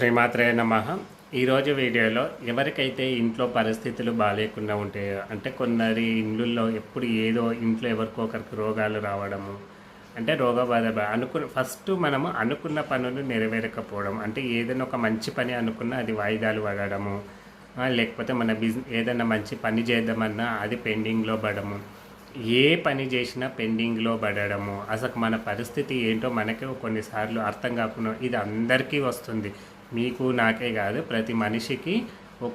శ్రీమాత్రే నమ. ఈరోజు వీడియోలో ఎవరికైతే ఇంట్లో పరిస్థితులు బాగాలేకుండా ఉంటాయో అంటే కొందరి ఇండ్లలో ఎప్పుడు ఏదో ఇంట్లో ఎవరికో ఒకరికి రోగాలు రావడము అంటే రోగ బాధ అనుకున్న ఫస్ట్ మనము అనుకున్న పనులు నెరవేరకపోవడం అంటే ఏదైనా ఒక మంచి పని అనుకున్నా అది వాయిదాలు పడడము లేకపోతే మన బిజినెస్ ఏదైనా మంచి పని చేద్దామన్నా అది పెండింగ్లో పడము. ఏ పని చేసినా పెండింగ్లో పడడము. అసలు మన పరిస్థితి ఏంటో మనకి కొన్నిసార్లు అర్థం కాకుండా ఇది అందరికీ వస్తుంది. మీకు నాకే కాదు ప్రతి మనిషికి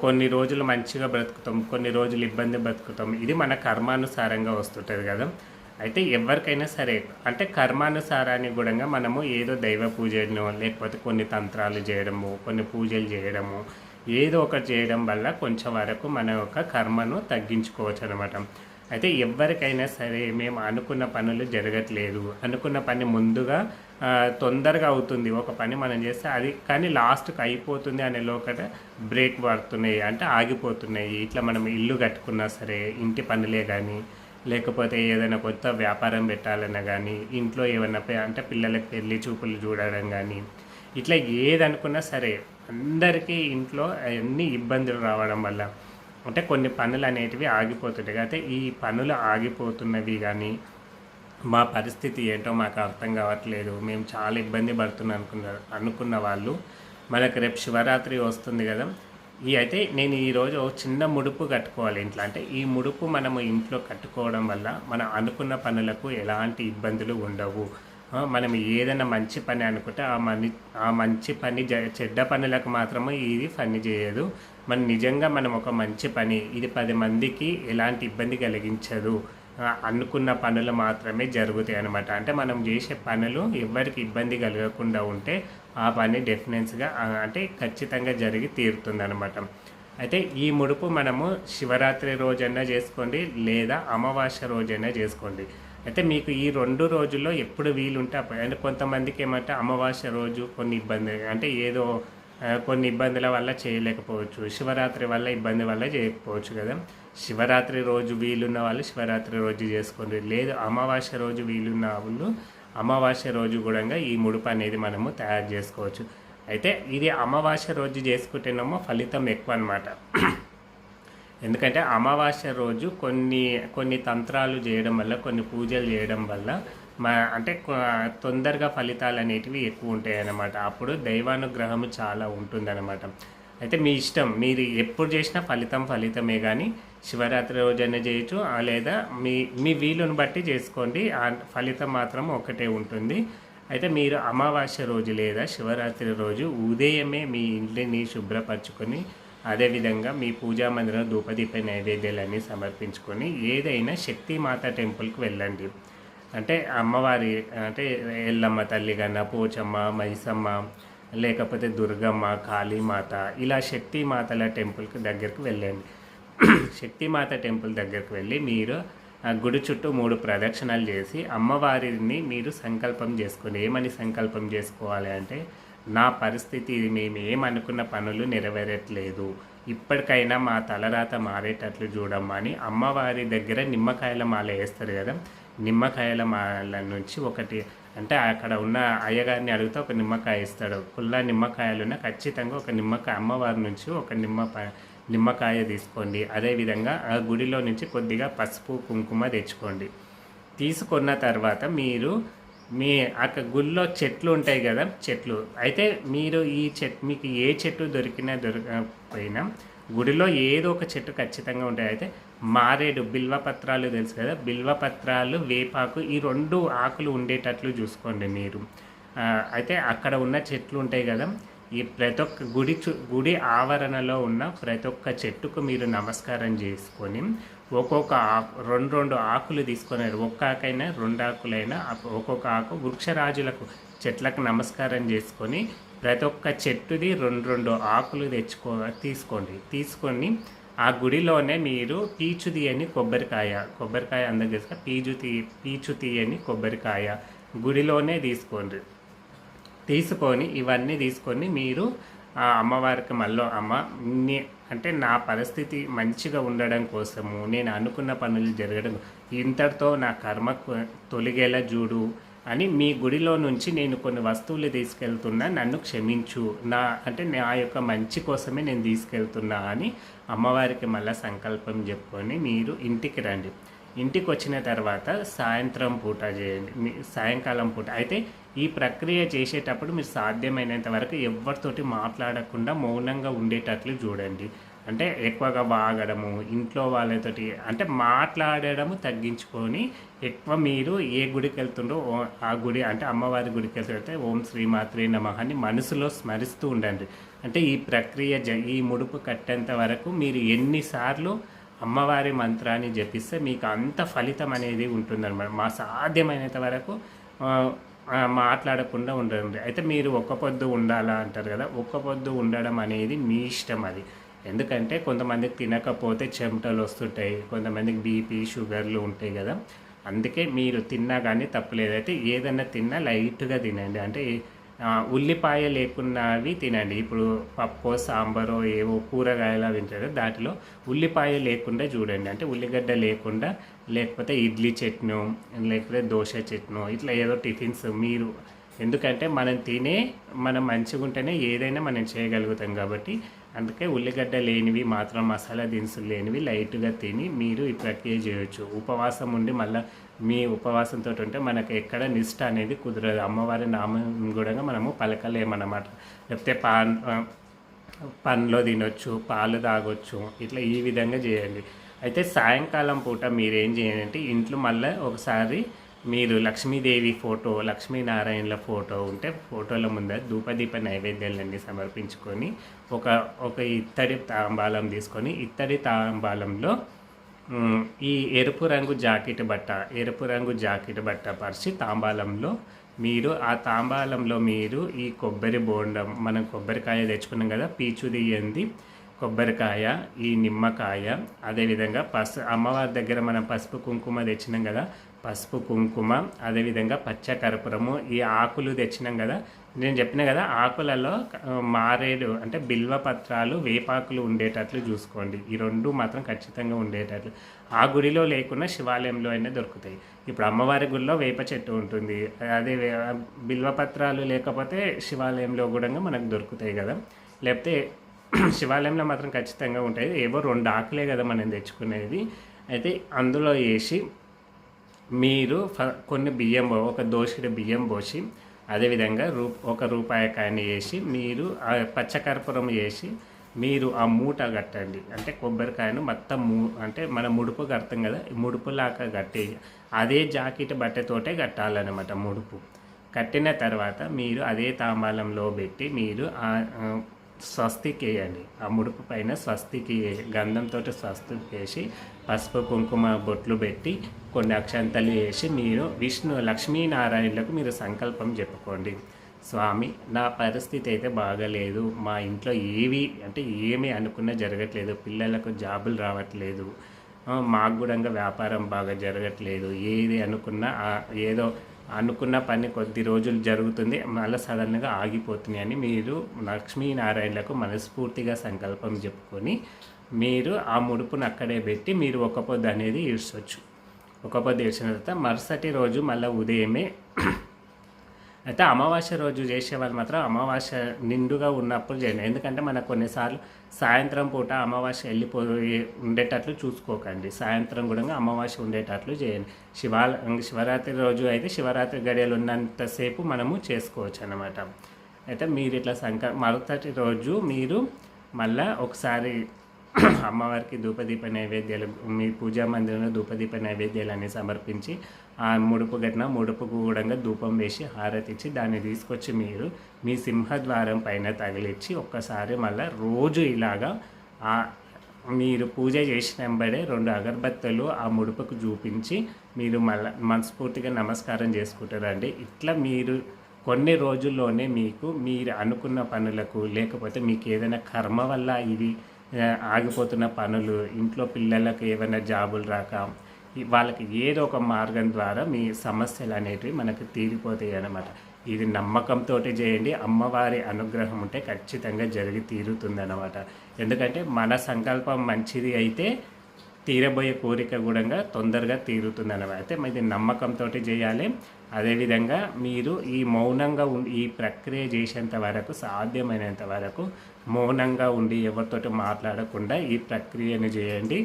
కొన్ని రోజులు మంచిగా బ్రతుకుతాం కొన్ని రోజులు ఇబ్బంది బ్రతుకుతాం. ఇది మన కర్మానుసారంగా వస్తుంటుంది కదా. అయితే ఎవరికైనా సరే అంటే కర్మానుసారాన్ని కూడా మనము ఏదో దైవ పూజను లేకపోతే కొన్ని తంత్రాలు చేయడము కొన్ని పూజలు చేయడము ఏదో ఒకటి చేయడం వల్ల కొంచెం వరకు మన యొక్క కర్మను తగ్గించుకోవచ్చు అనమాట అయితే ఎవరికైనా సరే మేము అనుకున్న పనులు జరగట్లేదు. అనుకున్న పని ముందుగా తొందరగా అవుతుంది. ఒక పని మనం చేస్తే అది కానీ లాస్ట్కి అయిపోతుంది అనే లోకట బ్రేక్ పడుతున్నాయి అంటే ఆగిపోతున్నాయి. ఇట్లా మనం ఇల్లు కట్టుకున్నా సరే ఇంటి పనులే కానీ లేకపోతే ఏదైనా కొత్త వ్యాపారం పెట్టాలన్నా కానీ ఇంట్లో ఏమన్నా అంటే పిల్లలకి పెళ్ళి చూపులు చూడడం కానీ ఇట్లా ఏదనుకున్నా సరే అందరికీ ఇంట్లో అన్ని ఇబ్బందులు రావడం వల్ల అంటే కొన్ని పనులు అనేటివి ఆగిపోతుంటాయి. అయితే ఈ పనులు ఆగిపోతున్నవి కానీ మా పరిస్థితి ఏంటో మాకు అర్థం కావట్లేదు. మేము చాలా ఇబ్బంది పడుతున్నాం అనుకున్నారు అనుకున్న వాళ్ళు. మనకు రేపు శివరాత్రి వస్తుంది కదా. ఈ అయితే నేను ఈరోజు చిన్న ముడుపు కట్టుకోవాలి ఇంట్లో. అంటే ఈ ముడుపు మనము ఇంట్లో కట్టుకోవడం వల్ల మనం అనుకున్న పనులకు ఎలాంటి ఇబ్బందులు ఉండవు. మనం ఏదైనా మంచి పని అనుకుంటే ఆ మని ఆ మంచి పని జ చెడ్డ పనులకు మాత్రమే ఇది పని చేయదు. మనం నిజంగా మనం ఒక మంచి పని ఇది పది మందికి ఎలాంటి ఇబ్బంది కలిగించదు. అనుకున్న పనులు మాత్రమే జరుగుతాయి అనమాట అంటే మనం చేసే పనులు ఎవరికి ఇబ్బంది కలగకుండా ఉంటే ఆ పని డెఫినెన్స్గా అంటే ఖచ్చితంగా జరిగి తీరుతుంది అనమాట అయితే ఈ ముడుపు మనము శివరాత్రి రోజైనా చేసుకోండి లేదా అమావాస్య రోజైనా చేసుకోండి. అయితే మీకు ఈ రెండు రోజుల్లో ఎప్పుడు వీలుంటే అంటే కొంతమందికి ఏమంటే అమావాస్య రోజు కొన్ని ఇబ్బంది అంటే ఏదో కొన్ని ఇబ్బందుల వల్ల చేయలేకపోవచ్చు. శివరాత్రి వల్ల ఇబ్బంది వల్ల చేయకపోవచ్చు కదా. శివరాత్రి రోజు వీలున్న వాళ్ళు శివరాత్రి రోజు చేసుకోండి. లేదు అమావాస్య రోజు వీలున్న వాళ్ళు అమావాస్య రోజు కూడా ఈ ముడుపు అనేది మనము తయారు చేసుకోవచ్చు. అయితే ఇది అమావాస్య రోజు చేసుకుంటేనేమో ఫలితం ఎక్కువ అనమాట ఎందుకంటే అమావాస్య రోజు కొన్ని కొన్ని తంత్రాలు చేయడం వల్ల కొన్ని పూజలు చేయడం వల్ల మా అంటే కొ- తొందరగా ఫలితాలు అనేటివి ఎక్కువ ఉంటాయి అన్నమాట అప్పుడు దైవానుగ్రహము చాలా ఉంటుందన్నమాట. అయితే మీ ఇష్టం మీరు ఎప్పుడు చేసినా ఫలితం ఫలితమే కానీ శివరాత్రి రోజైనా చేయొచ్చు ఆ లేదా మీ మీ వీలుని బట్టి చేసుకోండి. ఆ ఫలితం మాత్రం ఒకటే ఉంటుంది. అయితే మీరు అమావాస్య రోజు లేదా శివరాత్రి రోజు ఉదయమే మీ ఇంటిని శుభ్రపరచుకొని అదేవిధంగా మీ పూజా మందిరం ధూపదీప నైవేద్యాలన్నీ సమర్పించుకొని ఏదైనా శక్తిమాత టెంపుల్కి వెళ్ళండి. అంటే అమ్మవారి అంటే ఎల్లమ్మ తల్లి కన్నా పోచమ్మ మైసమ్మ లేకపోతే దుర్గమ్మ కాళీమాత ఇలా శక్తిమాతల టెంపుల్కి దగ్గరికి వెళ్ళండి. శక్తిమాత టెంపుల్ దగ్గరికి వెళ్ళి మీరు ఆ గుడి చుట్టూ మూడు ప్రదక్షిణాలు చేసి అమ్మవారిని మీరు సంకల్పం చేసుకోండి ఏమని సంకల్పం చేసుకోవాలి అంటే నా పరిస్థితి ఇది మేము ఏమనుకున్న పనులు నెరవేరట్లేదు. ఇప్పటికైనా మా తలరాత మారేటట్లు చూడమ్మా అని అమ్మవారి దగ్గర నిమ్మకాయల మాల వేస్తారు కదా నిమ్మకాయల మాల నుంచి ఒకటి. అంటే అక్కడ ఉన్న అయ్యగారిని అడిగితే ఒక నిమ్మకాయ ఇస్తాడు. కుల్లా నిమ్మకాయలున్న ఖచ్చితంగా ఒక నిమ్మకాయ అమ్మవారి నుంచి ఒక నిమ్మ ప- నిమ్మకాయ తీసుకోండి. అదేవిధంగా ఆ గుడిలో నుంచి కొద్దిగా పసుపు కుంకుమ తెచ్చుకోండి. తీసుకున్న తర్వాత మీరు మీ అక్కడ గుళ్ళో చెట్లు ఉంటాయి కదా చెట్లు. అయితే మీరు ఈ చెట్ మీకు ఏ చెట్టు దొరికినా దొరకకపోయినా గుడిలో ఏదో ఒక చెట్టు ఖచ్చితంగా ఉంటాయి. అయితే మారేడు బిల్వపత్రాలు తెలుసు కదా? బిల్వపత్రాలు వేపాకు ఈ రెండు ఆకులు ఉండేటట్లు చూసుకోండి మీరు. అయితే అక్కడ ఉన్న చెట్లు ఉంటాయి కదా? ఈ ప్రతి ఒక్క గుడి గుడి ఆవరణలో ఉన్న ప్రతి ఒక్క చెట్టుకు మీరు నమస్కారం చేసుకొని ఒక్కొక్క ఆకు రెండు రెండు ఆకులు తీసుకొని ఒక్క ఆకైనా రెండు ఆకులైనా ఒక్కొక్క ఆకు వృక్షరాజులకు చెట్లకు నమస్కారం చేసుకొని ప్రతి ఒక్క చెట్టుది రెండు రెండు ఆకులు తెచ్చుకో తీసుకోండి. తీసుకొని ఆ గుడిలోనే మీరు పీచు తీయని కొబ్బరికాయ కొబ్బరికాయ అందరికి తెలుసు పీచు తీ పీచు తీయని కొబ్బరికాయ గుడిలోనే తీసుకోండి. తీసుకొని ఇవన్నీ తీసుకొని మీరు ఆ అమ్మవారికి మళ్ళీ అమ్మ నే అంటే నా పరిస్థితి మంచిగా ఉండడం కోసము నేను అనుకున్న పనులు జరగడం ఇంతటితో నా కర్మ తొలిగేలా తొలగేలా చూడు. అని మీ గుడిలో నుంచి నేను కొన్ని వస్తువులు తీసుకెళ్తున్నా నన్ను క్షమించు నా అంటే నా యొక్క మంచి కోసమే నేను తీసుకెళ్తున్నా అని అమ్మవారికి మళ్ళీ సంకల్పం చెప్పుకొని మీరు ఇంటికి రండి. ఇంటికి వచ్చిన తర్వాత సాయంత్రం పూట చేయండి. మీ సాయంకాలం పూట. అయితే ఈ ప్రక్రియ చేసేటప్పుడు మీరు సాధ్యమైనంత వరకు ఎవరితోటి మాట్లాడకుండా మౌనంగా ఉండేటట్లు చూడండి. అంటే ఎక్కువగా వాగడము ఇంట్లో వాళ్ళతోటి అంటే మాట్లాడడము తగ్గించుకొని ఎక్కువ మీరు ఏ గుడికి వెళ్తుండో ఓ- ఆ గుడి అంటే అమ్మవారి గుడికి వెళ్తుంటే ఓం శ్రీమాత్రే నమః అని మనసులో స్మరిస్తూ ఉండండి. అంటే ఈ ప్రక్రియ జ ఈ ముడుపు కట్టేంత వరకు మీరు ఎన్నిసార్లు అమ్మవారి మంత్రాన్ని జపిస్తే మీకు అంత ఫలితం అనేది ఉంటుందన్నమాట. మా సాధ్యమైనంత వరకు మాట్లాడకుండా ఉండండి. అయితే మీరు ఒక్క పొద్దు ఉండాలా అంటారు కదా ఒక్క పొద్దు ఉండడం అనేది మీ ఇష్టం అది. ఎందుకంటే కొంతమందికి తినకపోతే చెమటలు వస్తుంటాయి కొంతమందికి బీపీ షుగర్లు ఉంటాయి కదా. అందుకే మీరు తిన్నా కానీ తప్పులేదు. అయితే ఏదన్నా తిన్నా లైట్గా తినండి. అంటే ఉల్లిపాయ లేకున్నవి తినండి. ఇప్పుడు పప్పు సాంబారో ఏవో కూరగాయలు అవి తింటారు. దాంట్లో ఉల్లిపాయ లేకుండా చూడండి. అంటే ఉల్లిగడ్డ లేకుండా లేకపోతే ఇడ్లీ చట్నీ లేకపోతే దోశ చట్నీ ఇట్లా ఏదో టిఫిన్స్ మీరు ఎందుకంటే మనం తినే మనం మంచిగా ఉంటేనే ఏదైనా మనం చేయగలుగుతాం కాబట్టి అందుకే ఉల్లిగడ్డ లేనివి మాత్రం మసాలా దినుసులు లేనివి లైట్గా తిని మీరు ఈ ప్రక్రియ చేయొచ్చు. ఉపవాసం ఉండి మళ్ళీ మీ ఉపవాసంతో ఉంటే మనకు ఎక్కడ నిష్ట అనేది కుదరదు. అమ్మవారి నామం కూడా మనము పలకలేమన్నమాట లేకపోతే పాన్ ఆ, పండ్లో తినొచ్చు పాలు తాగొచ్చు ఇట్లా ఈ విధంగా చేయండి. అయితే సాయంకాలం పూట మీరు ఏం చేయాలంటే ఇంట్లో మళ్ళీ ఒకసారి మీరు లక్ష్మీదేవి ఫోటో లక్ష్మీనారాయణల ఫోటో ఉంటే ఫోటోల ముందర ధూపదీప నైవేద్యాలన్నీ సమర్పించుకొని ఒక ఒక ఇత్తడి తాంబాలం తీసుకొని ఇత్తడి తాంబాలంలో ఈ ఎరుపు రంగు జాకెట్ బట్ట ఎరుపు రంగు జాకెట్ బట్ట పరిచి తాంబాలంలో మీరు ఆ తాంబాలంలో మీరు ఈ కొబ్బరి బోండం మనం కొబ్బరికాయ తెచ్చుకున్నాం కదా పీచు తీయంది కొబ్బరికాయ ఈ నిమ్మకాయ అదేవిధంగా పసు అమ్మవారి దగ్గర మనం పసుపు కుంకుమ తెచ్చినాం కదా పసుపు కుంకుమ అదేవిధంగా పచ్చ కర్పూరము ఈ ఆకులు తెచ్చినాం కదా. నేను చెప్పిన కదా ఆకులలో మారేడు అంటే బిల్వ పత్రాలు వేపాకులు ఉండేటట్లు చూసుకోండి. ఈ రెండు మాత్రం ఖచ్చితంగా ఉండేటట్లు. ఆ గుడిలో లేకున్నా శివాలయంలో అయినా దొరుకుతాయి. ఇప్పుడు అమ్మవారి గుడిలో వేప చెట్టు ఉంటుంది. అదే బిల్వపత్రాలు పత్రాలు లేకపోతే శివాలయంలో కూడా మనకు దొరుకుతాయి కదా. లేకపోతే శివాలయంలో మాత్రం ఖచ్చితంగా ఉంటాయి. ఏవో రెండు ఆకులే కదా మనం తెచ్చుకునేది. అయితే అందులో వేసి మీరు కొన్ని బియ్యం పో- ఒక దోషుడి బియ్యం పోసి అదేవిధంగా రూ ఒక రూపాయి కాయని వేసి మీరు ఆ పచ్చకర్పూరం వేసి మీరు ఆ మూట కట్టండి. అంటే కొబ్బరికాయను మొత్తం మూ అంటే మన ముడుపు కడతాం కదా ముడుపులాగా కట్టి అదే జాకెట్ బట్టతోటే కట్టాలన్నమాట ముడుపు. కట్టిన తర్వాత మీరు అదే తాంబాలంలో పెట్టి మీరు స్వస్తికి వేయండి ఆ ముడుపు పైన స్వస్తికి గంధంతో స్వస్తికి వేసి పసుపు కుంకుమ బొట్లు పెట్టి కొన్ని అక్షంతలు వేసి మీరు విష్ణు లక్ష్మీనారాయణులకు మీరు సంకల్పం చెప్పుకోండి. స్వామి నా పరిస్థితి అయితే బాగలేదు. మా ఇంట్లో ఏవి అంటే ఏమీ అనుకున్నా జరగట్లేదు. పిల్లలకు జాబులు రావట్లేదు. మాకు కూడా వ్యాపారం బాగా జరగట్లేదు. ఏది అనుకున్నా ఏదో అనుకున్న పని కొద్ది రోజులు జరుగుతుంది మళ్ళీ సడన్గా ఆగిపోతుంది అని మీరు లక్ష్మీనారాయణలకు మనస్ఫూర్తిగా సంకల్పం చెప్పుకొని మీరు ఆ ముడుపును అక్కడే పెట్టి మీరు ఒక పొద్దు అనేది ఈడ్చవచ్చు ఒక పొద్దు ఇడ్చిన తర్వాత మరుసటి రోజు మళ్ళీ ఉదయమే అయితే అమావాస్య రోజు చేసే వాళ్ళు మాత్రం అమావాస్య నిండుగా ఉన్నప్పుడు చేయండి. ఎందుకంటే మనకు కొన్నిసార్లు సాయంత్రం పూట అమావాస్య వెళ్ళిపోయి ఉండేటట్లు చూసుకోకండి. సాయంత్రం కూడా అమావాస్య ఉండేటట్లు చేయండి. శివాల శివరాత్రి రోజు అయితే శివరాత్రి గడియలు ఉన్నంతసేపు మనము చేసుకోవచ్చు అనమాట అయితే మీరు ఇట్లా సంక మరుసటి రోజు మీరు మళ్ళా ఒకసారి అమ్మవారికి ధూపదీప నైవేద్యాలు మీ పూజా మందిరంలో ధూపదీప నైవేద్యాలని సమర్పించి ఆ ముడుపు గట్టిన ముడుపుకు కూడా ధూపం వేసి హారతి ఇచ్చి దాన్ని తీసుకొచ్చి మీరు మీ సింహద్వారం పైన తగిలిచ్చి ఒక్కసారి మళ్ళీ రోజు ఇలాగా ఆ మీరు పూజ చేసిన వెంబడే రెండు అగరబత్తలు ఆ ముడుపుకు చూపించి మీరు మళ్ళీ మనస్ఫూర్తిగా నమస్కారం చేసుకుంటారండి. ఇట్లా మీరు కొన్ని రోజుల్లోనే మీకు మీరు అనుకున్న పనులకు లేకపోతే మీకు ఏదైనా కర్మ వల్ల ఇది ఆగిపోతున్న పనులు ఇంట్లో పిల్లలకు ఏమైనా జాబులు రాక వాళ్ళకి ఏదో ఒక మార్గం ద్వారా మీ సమస్యలు అనేటివి మనకు తీరిపోతాయి అన్నమాట. ఇది నమ్మకంతో చేయండి అమ్మవారి అనుగ్రహం ఉంటే ఖచ్చితంగా జరిగి తీరుతుంది అన్నమాట ఎందుకంటే మన సంకల్పం మంచిది అయితే తీరబోయే కోరిక కూడా తొందరగా తీరుతుంది అయితే ఇది నమ్మకంతో చేయాలి. అదేవిధంగా మీరు ఈ మౌనంగా ఉండి ఈ ప్రక్రియ చేసేంత వరకు సాధ్యమైనంత వరకు మౌనంగా ఉండి ఎవరితోటి మాట్లాడకుండా ఈ ప్రక్రియను చేయండి.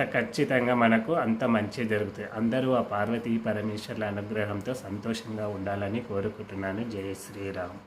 ఖచ్చితంగా మనకు అంత మంచి జరుగుతుంది. అందరూ ఆ పార్వతీ పరమేశ్వర్ల అనుగ్రహంతో సంతోషంగా ఉండాలని కోరుకుంటున్నాను. జయ శ్రీరామ్.